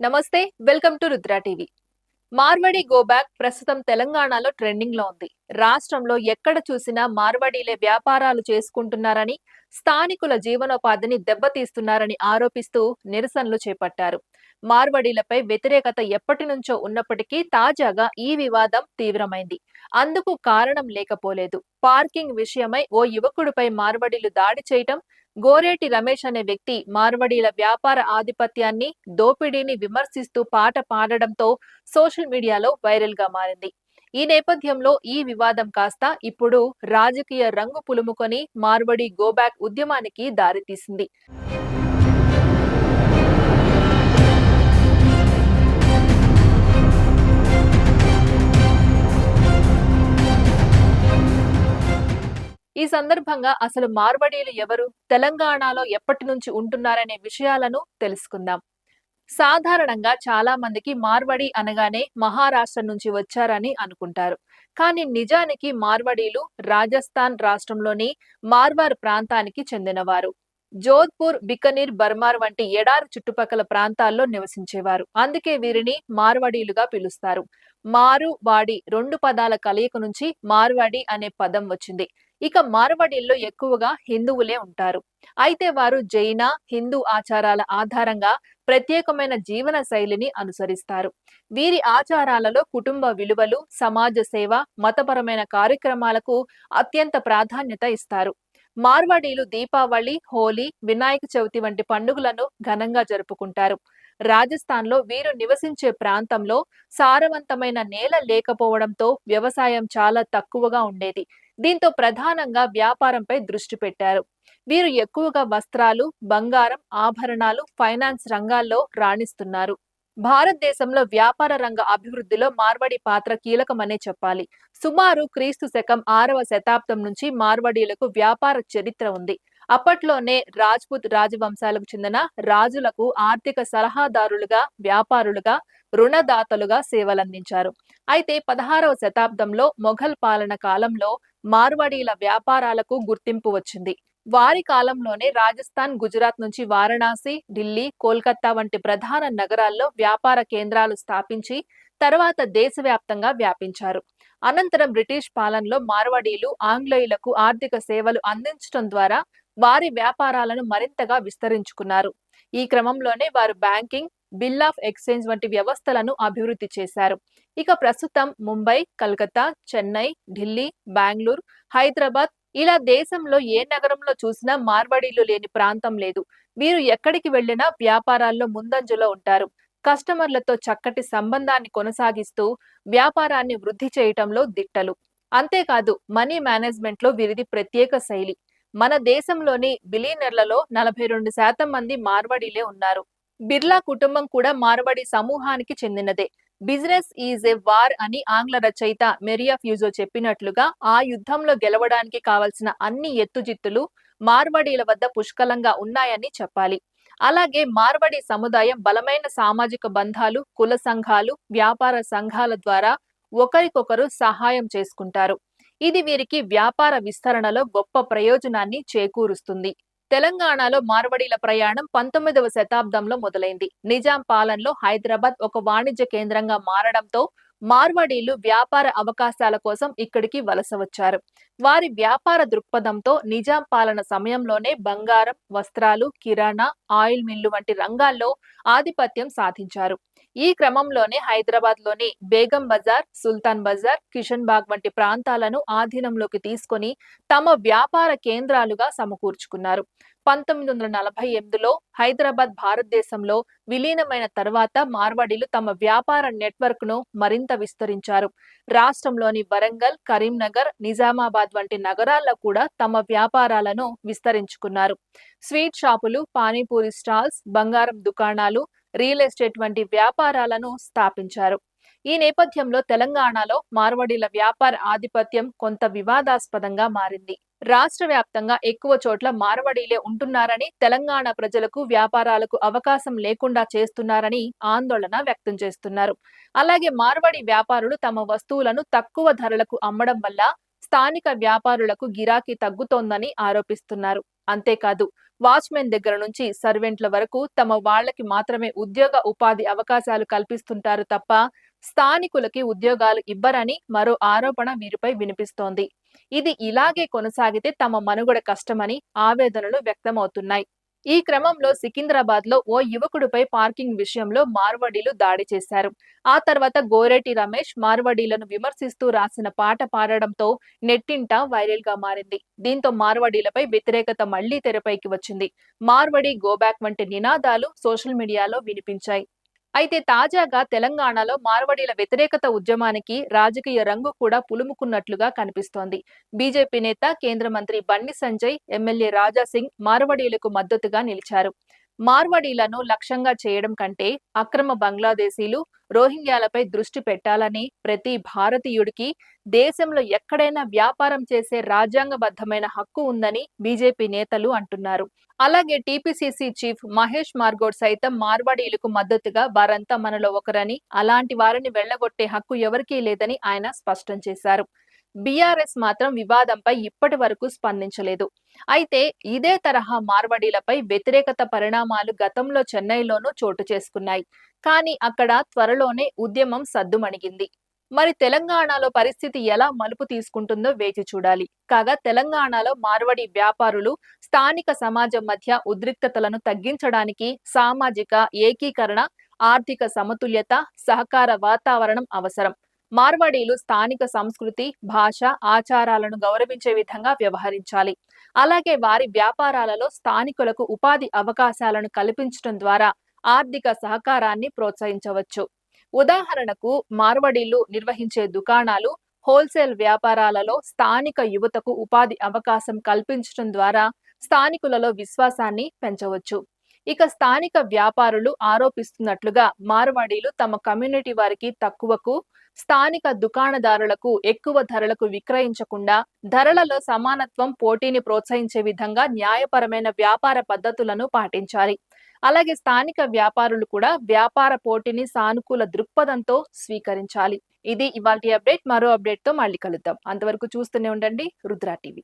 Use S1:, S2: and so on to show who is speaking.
S1: నమస్తే welcome to Rudra TV. Marwadi go back ప్రస్తుతం తెలంగాణలో ట్రెండింగ్లో ఉంది. రాష్ట్రంలో ఎక్కడ చూసినా మార్వాడీలే వ్యాపారాలు చేసుకుంటున్నారని స్థానికుల జీవనోపాధిని దెబ్బతీస్తున్నారని ఆరోపిస్తూ నిరసనలు చేపట్టారు. మార్వడీలపై వ్యతిరేకత ఎప్పటి నుంచో ఉన్నప్పటికీ తాజాగా ఈ వివాదం తీవ్రమైంది. అందుకు కారణం లేకపోలేదు. పార్కింగ్ విషయమై ఓ యువకుడిపై మార్వడీలు దాడి చేయటం గోరేటి రమేష్ అనే వ్యక్తి మార్వడీల వ్యాపార ఆధిపత్యాన్ని దోపిడీని విమర్శిస్తూ పాట పాడడంతో సోషల్ మీడియాలో వైరల్గా మారింది. ఈ నేపథ్యంలో ఈ వివాదం కాస్త ఇప్పుడు రాజకీయ రంగు పులుముకొని మార్వడి గోబ్యాక్ ఉద్యమానికి దారితీసింది. ఈ సందర్భంగా అసలు మార్వడీలు ఎవరు? తెలంగాణలో ఎప్పటి నుంచి ఉంటున్నారనే విషయాలను తెలుసుకుందాం. సాధారణంగా చాలా మందికి మార్వడి అనగానే మహారాష్ట్ర నుంచి వచ్చారని అనుకుంటారు. కానీ నిజానికి మార్వడీలు రాజస్థాన్ రాష్ట్రంలోని మార్వార్ ప్రాంతానికి చెందినవారు. జోధ్పూర్ బికనీర్ బర్మార్ వంటి ఎడారి చుట్టుపక్కల ప్రాంతాల్లో నివసించేవారు. అందుకే వీరిని మార్వడీలుగా పిలుస్తారు. మారు వాడి రెండు పదాల కలయిక నుంచి మార్వాడి అనే పదం వచ్చింది. ఇక మార్వాడీల్లో ఎక్కువగా హిందువులే ఉంటారు. అయితే వారు జైన హిందూ ఆచారాల ఆధారంగా ప్రత్యేకమైన జీవన శైలిని అనుసరిస్తారు. వీరి ఆచారాలలో కుటుంబ విలువలు సమాజ సేవ మతపరమైన కార్యక్రమాలకు అత్యంత ప్రాధాన్యత ఇస్తారు. మార్వాడీలు దీపావళి హోలీ వినాయక చవితి వంటి పండుగలను ఘనంగా జరుపుకుంటారు. రాజస్థాన్లో వీరు నివసించే ప్రాంతంలో సారవంతమైన నేల లేకపోవడంతో వ్యవసాయం చాలా తక్కువగా ఉండేది. దీంతో ప్రధానంగా వ్యాపారంపై దృష్టి పెట్టారు. వీరు ఎక్కువగా వస్త్రాలు బంగారం ఆభరణాలు ఫైనాన్స్ రంగాల్లో రాణిస్తున్నారు. భారతదేశంలో వ్యాపార రంగ అభివృద్ధిలో మార్వడి పాత్ర కీలకమనే చెప్పాలి. సుమారు క్రీస్తు శకం ఆరవ శతాబ్దం నుంచి మార్వడీలకు వ్యాపార చరిత్ర ఉంది. అప్పట్లోనే రాజ్పుత్ రాజవంశాలకు చెందిన రాజులకు ఆర్థిక సలహాదారులుగా వ్యాపారులుగా రుణదాతలుగా సేవలందించారు. అయితే పదహారవ శతాబ్దంలో మొఘల్ పాలన కాలంలో మార్వాడీల వ్యాపారాలకు గుర్తింపు వచ్చింది. వారి కాలంలోనే రాజస్థాన్ గుజరాత్ నుంచి వారణాసి ఢిల్లీ కోల్కతా వంటి ప్రధాన నగరాల్లో వ్యాపార కేంద్రాలు స్థాపించి తర్వాత దేశవ్యాప్తంగా వ్యాపించారు. అనంతరం బ్రిటిష్ పాలనలో మార్వాడీలు ఆంగ్లేయులకు ఆర్థిక సేవలు అందించడం ద్వారా వారి వ్యాపారాలను మరింతగా విస్తరించుకున్నారు. ఈ క్రమంలోనే వారు బ్యాంకింగ్ బిల్ ఆఫ్ ఎక్స్చేంజ్ వంటి వ్యవస్థలను అభివృద్ధి చేశారు. ఇక ప్రస్తుతం ముంబై కలకత్తా చెన్నై ఢిల్లీ బెంగళూరు హైదరాబాద్ ఇలా దేశంలో ఏ నగరంలో చూసినా మార్వాడీలు లేని ప్రాంతం లేదు. వీరు ఎక్కడికి వెళ్ళినా వ్యాపారాల్లో ముందంజలో ఉంటారు. కస్టమర్లతో చక్కటి సంబంధాన్ని కొనసాగిస్తూ వ్యాపారాన్ని వృద్ధి చేయటంలో దిట్టలు. అంతేకాదు మనీ మేనేజ్మెంట్లో వీరిది ప్రత్యేక శైలి. మన దేశంలోని బిలీనర్లలో నలభై రెండు శాతం మంది మార్వాడీలే ఉన్నారు. బిర్లా కుటుంబం కూడా మార్వడి సమూహానికి చెందినదే. బిజినెస్ ఈజ్ ఎ వార్ అని ఆంగ్ల రచయిత మెరియా ఫ్యూజో చెప్పినట్లుగా ఆ యుద్ధంలో గెలవడానికి కావలసిన అన్ని ఎత్తుజిత్తులు మార్వాడీల వద్ద పుష్కలంగా ఉన్నాయని చెప్పాలి. అలాగే మార్వడి సముదాయం బలమైన సామాజిక బంధాలు కుల సంఘాలు వ్యాపార సంఘాల ద్వారా ఒకరికొకరు సహాయం చేసుకుంటారు. ఇది వీరికి వ్యాపార విస్తరణలో గొప్ప ప్రయోజనాన్ని చేకూరుస్తుంది. తెలంగాణలో మార్వడీల ప్రయాణం పంతొమ్మిదవ శతాబ్దంలో మొదలైంది. నిజాం పాలనలో హైదరాబాద్ ఒక వాణిజ్య కేంద్రంగా మారడంతో మార్వాడీలు వ్యాపార అవకాశాల కోసం ఇక్కడికి వలస వచ్చారు. వారి వ్యాపార దృక్పథంతో నిజాం పాలన సమయంలోనే బంగారం వస్త్రాలు కిరాణా ఆయిల్ మిల్లు వంటి రంగాల్లో ఆధిపత్యం సాధించారు. ఈ క్రమంలోనే హైదరాబాద్లోని బేగం బజార్ సుల్తాన్ బజార్ కిషన్ బాగ్ వంటి ప్రాంతాలను ఆధీనంలోకి తీసుకొని తమ వ్యాపార కేంద్రాలుగా సమకూర్చుకున్నారు. పంతొమ్మిది వందల నలభై ఎనిమిదిలో హైదరాబాద్ భారతదేశంలో విలీనమైన తర్వాత మార్వాడీలు తమ వ్యాపార నెట్వర్క్ను మరింత విస్తరించారు. రాష్ట్రంలోని వరంగల్ కరీంనగర్ నిజామాబాద్ వంటి నగరాల్లో కూడా తమ వ్యాపారాలను విస్తరించుకున్నారు. స్వీట్ షాపులు పానీపూరి స్టాల్స్ బంగారం దుకాణాలు రియల్ ఎస్టేట్ వంటి వ్యాపారాలను స్థాపించారు. ఈ నేపథ్యంలో తెలంగాణలో మార్వడీల వ్యాపార ఆధిపత్యం కొంత వివాదాస్పదంగా మారింది. రాష్ట్ర వ్యాప్తంగా ఎక్కువ చోట్ల మార్వడీలే ఉంటున్నారని తెలంగాణ ప్రజలకు వ్యాపారాలకు అవకాశం లేకుండా చేస్తున్నారని ఆందోళన వ్యక్తం చేస్తున్నారు. అలాగే మార్వడి వ్యాపారులు తమ వస్తువులను తక్కువ ధరలకు అమ్మడం వల్ల స్థానిక వ్యాపారులకు గిరాకీ తగ్గుతోందని ఆరోపిస్తున్నారు. అంతేకాదు వాచ్మెన్ దగ్గర నుంచి సర్వెంట్ల వరకు తమ వాళ్ళకి మాత్రమే ఉద్యోగ ఉపాధి అవకాశాలు కల్పిస్తుంటారు తప్ప స్థానికులకి ఉద్యోగాలు ఇవ్వరని మరో ఆరోపణ వీరిపై వినిపిస్తోంది. ఇది ఇలాగే కొనసాగితే తమ మనుగడ కష్టమని ఆవేదనలు వ్యక్తమవుతున్నాయి. ఈ క్రమంలో సికింద్రాబాద్లో ఓ యువకుడిపై పార్కింగ్ విషయంలో మార్వడీలు దాడి చేశారు. ఆ తర్వాత గోరెటి రమేష్ మార్వడీలను విమర్శిస్తూ రాసిన పాట పాడడంతో నెట్టింట వైరల్గా మారింది. దీంతో మార్వడీలపై వ్యతిరేకత మళ్ళీ తెరపైకి వచ్చింది. మార్వడి గోబ్యాక్ వంటి నినాదాలు సోషల్ మీడియాలో వినిపించాయి. అయితే తాజాగా తెలంగాణలో మార్వడీల వ్యతిరేకత ఉద్యమానికి రాజకీయ రంగు కూడా పులుముకున్నట్లుగా కనిపిస్తోంది. బీజేపీ నేత కేంద్ర మంత్రి బండి సంజయ్ ఎమ్మెల్యే రాజా సింగ్ మార్వడీలకు మద్దతుగా నిలిచారు. మార్వడీలను లక్ష్యంగా చేయడం కంటే అక్రమ బంగ్లాదేశీలు రోహింగ్యాలపై దృష్టి పెట్టాలని ప్రతి భారతీయుడికి దేశంలో ఎక్కడైనా వ్యాపారం చేసే రాజ్యాంగబద్ధమైన హక్కు ఉందని బీజేపీ నేతలు అంటున్నారు. అలాగే టీపీసీసీ చీఫ్ మహేష్ మార్గోడ్ సైతం మార్వాడీలకు మద్దతుగా వారంతా మనలో ఒకరని అలాంటి వారిని వెళ్ళగొట్టే హక్కు ఎవరికీ లేదని ఆయన స్పష్టం చేశారు. బీఆర్ఎస్ మాత్రం వివాదంపై ఇప్పటి వరకు స్పందించలేదు. అయితే ఇదే తరహా మార్వడీలపై వ్యతిరేకత పరిణామాలు గతంలో చెన్నైలోనూ చోటు చేసుకున్నాయి. కానీ అక్కడ త్వరలోనే ఉద్యమం సద్దుమణిగింది. మరి తెలంగాణలో పరిస్థితి ఎలా మలుపు తీసుకుంటుందో వేచి చూడాలి. కాగా తెలంగాణలో మార్వడి వ్యాపారులు స్థానిక సమాజం మధ్య ఉద్రిక్తతలను తగ్గించడానికి సామాజిక ఏకీకరణ ఆర్థిక సమతుల్యత సహకార వాతావరణం అవసరం. మార్వాడీలు స్థానిక సంస్కృతి భాష ఆచారాలను గౌరవించే విధంగా వ్యవహరించాలి. అలాగే వారి వ్యాపారాలలో స్థానికులకు ఉపాధి అవకాశాలను కల్పించడం ద్వారా ఆర్థిక సహకారాన్ని ప్రోత్సహించవచ్చు. ఉదాహరణకు మార్వడీలు నిర్వహించే దుకాణాలు హోల్సేల్ వ్యాపారాలలో స్థానిక యువతకు ఉపాధి అవకాశం కల్పించడం ద్వారా స్థానికులలో విశ్వాసాన్ని పెంచవచ్చు. ఇక స్థానిక వ్యాపారులు ఆరోపిస్తున్నట్లుగా మార్వాడీలు తమ కమ్యూనిటీ వారికి తక్కువకు స్థానిక దుకాణదారులకు ఎక్కువ ధరలకు విక్రయించకుండా ధరలలో సమానత్వం పోటీని ప్రోత్సహించే విధంగా న్యాయపరమైన వ్యాపార పద్ధతులను పాటించాలి. అలాగే స్థానిక వ్యాపారులు కూడా వ్యాపార పోటీని సానుకూల దృక్పథంతో స్వీకరించాలి. ఇది ఇవాళ అప్డేట్. మరో అప్డేట్తో మళ్ళీ కలుద్దాం. అంతవరకు చూస్తూనే ఉండండి. రుద్రా టీవీ.